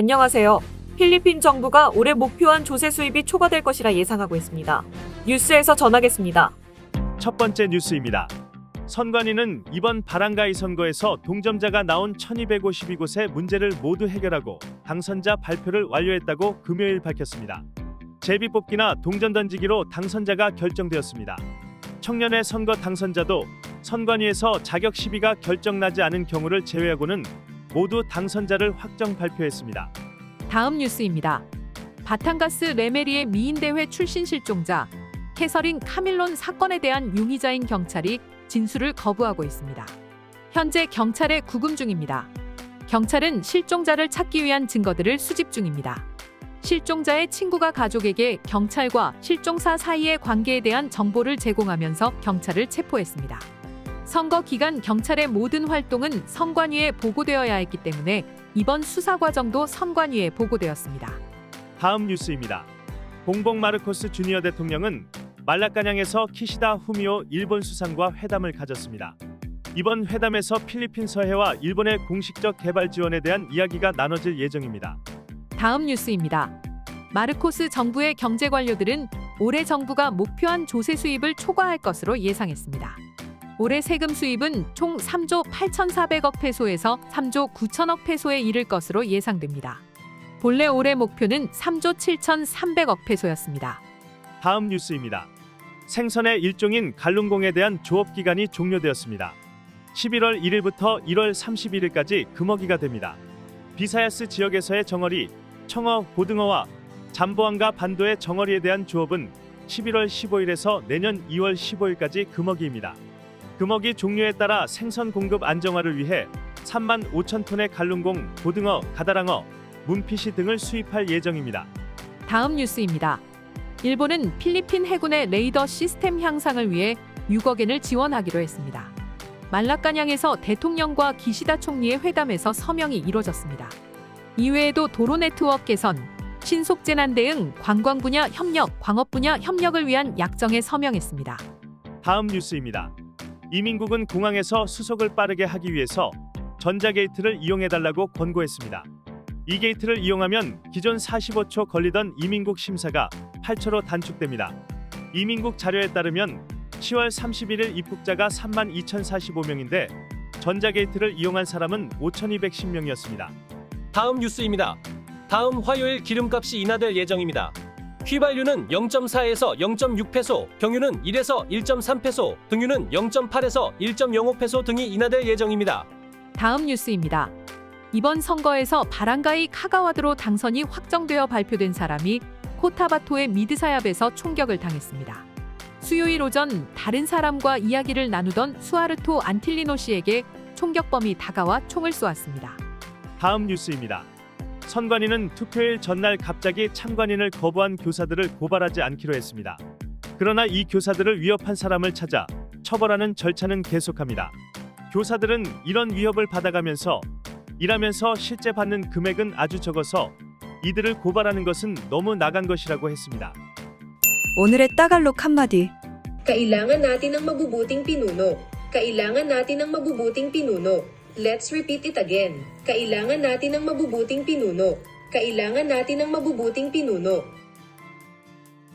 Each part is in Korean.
안녕하세요. 필리핀 정부가 올해 목표한 조세 수입이 초과될 것이라 예상하고 있습니다. 뉴스에서 전하겠습니다. 첫 번째 뉴스입니다. 선관위는 이번 바랑가이 선거에서 동점자가 나온 1252곳의 문제를 모두 해결하고 당선자 발표를 완료했다고 금요일 밝혔습니다. 제비뽑기나 동전 던지기로 당선자가 결정되었습니다. 청년의 선거 당선자도 선관위에서 자격 시비가 결정나지 않은 경우를 제외하고는 모두 당선자를 확정 발표했습니다. 다음 뉴스입니다. 바탕가스 레메리의 미인대회 출신 실종자 캐서린 카밀론 사건에 대한 용의자인 경찰이 진술을 거부하고 있습니다. 현재 경찰에 구금 중입니다. 경찰은 실종자를 찾기 위한 증거들을 수집 중입니다. 실종자의 친구가 가족에게 경찰과 실종사 사이의 관계에 대한 정보를 제공하면서 경찰을 체포했습니다. 선거 기간 경찰의 모든 활동은 선관위에 보고되어야 했기 때문에 이번 수사 과정도 선관위에 보고되었습니다. 다음 뉴스입니다. 봉봉 마르코스 주니어 대통령은 말라카냥에서 키시다 후미오 일본 수상과 회담을 가졌습니다. 이번 회담에서 필리핀 서해와 일본의 공식적 개발 지원에 대한 이야기가 나눠질 예정입니다. 다음 뉴스입니다. 마르코스 정부의 경제 관료들은 올해 정부가 목표한 조세 수입을 초과할 것으로 예상했습니다. 올해 세금 수입은 총 3조 8,400억 페소에서 3조 9천억 페소에 이를 것으로 예상됩니다. 본래 올해 목표는 3조 7,300억 페소였습니다. 다음 뉴스입니다. 생선의 일종인 갈룽공에 대한 조업 기간이 종료되었습니다. 11월 1일부터 1월 31일까지 금어기가 됩니다. 비사야스 지역에서의 정어리, 청어, 고등어와 잠보안과 반도의 정어리에 대한 조업은 11월 15일에서 내년 2월 15일까지 금어기입니다. 금어기 종료에 따라 생선 공급 안정화를 위해 3만 5천 톤의 갈룽공, 고등어, 가다랑어, 문피시 등을 수입할 예정입니다. 다음 뉴스입니다. 일본은 필리핀 해군의 레이더 시스템 향상을 위해 6억 엔을 지원하기로 했습니다. 말라카냥에서 대통령과 기시다 총리의 회담에서 서명이 이뤄졌습니다. 이외에도 도로 네트워크 개선, 신속 재난 대응, 관광 분야 협력, 광업 분야 협력을 위한 약정에 서명했습니다. 다음 뉴스입니다. 이민국은 공항에서 수속을 빠르게 하기 위해서 전자게이트를 이용해달라고 권고했습니다. 이 게이트를 이용하면 기존 45초 걸리던 이민국 심사가 8초로 단축됩니다. 이민국 자료에 따르면 10월 31일 입국자가 3만 2,045명인데 전자게이트를 이용한 사람은 5,210명이었습니다. 다음 뉴스입니다. 다음 화요일 기름값이 인하될 예정입니다. 휘발유는 0.4에서 0.6페소, 경유는 1에서 1.3페소, 등유는 0.8에서 1.05페소 등이 인하될 예정입니다. 다음 뉴스입니다. 이번 선거에서 바랑가이 카가와드로 당선이 확정되어 발표된 사람이 코타바토의 미드사яб에서 총격을 당했습니다. 수요일 오전 다른 사람과 이야기를 나누던 수아르토 안틸리노 씨에게 총격범이 다가와 총을 쏘았습니다. 다음 뉴스입니다. 선관위는 투표일 전날 갑자기 참관인을 거부한 교사들을 고발하지 않기로 했습니다. 그러나 이 교사들을 위협한 사람을 찾아 처벌하는 절차는 계속합니다. 교사들은 이런 위협을 받아가면서 일하면서 실제 받는 금액은 아주 적어서 이들을 고발하는 것은 너무 나간 것이라고 했습니다. 오늘의 따갈록 한마디. Kailangan natin ng mabubuting pinuno. Kailangan natin ng mabubuting pinuno. Let's repeat it again. Kailangan natin ng mabubuting pinuno. Kailangan natin ng mabubuting pinuno.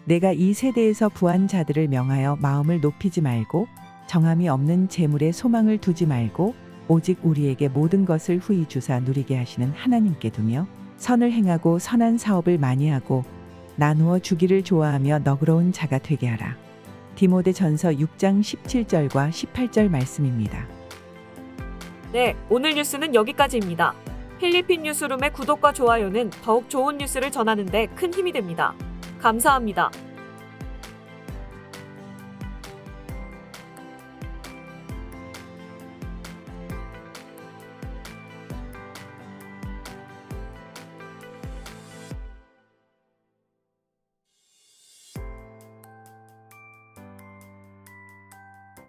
내가 이 세대에서 부한 자들을 명하여 마음을 높이지 말고 정함이 없는 재물에 소망을 두지 말고 오직 우리에게 모든 것을 후히 주사 누리게 하시는 하나님께 두며 선을 행하고 선한 사업을 많이 하고 나누어 주기를 좋아하며 너그러운 자가 되게 하라. 디모데 전서 6장 17절과 18절 말씀입니다. 네, 오늘 뉴스는 여기까지입니다. 필리핀 뉴스룸의 구독과 좋아요는 더욱 좋은 뉴스를 전하는데 큰 힘이 됩니다. 감사합니다.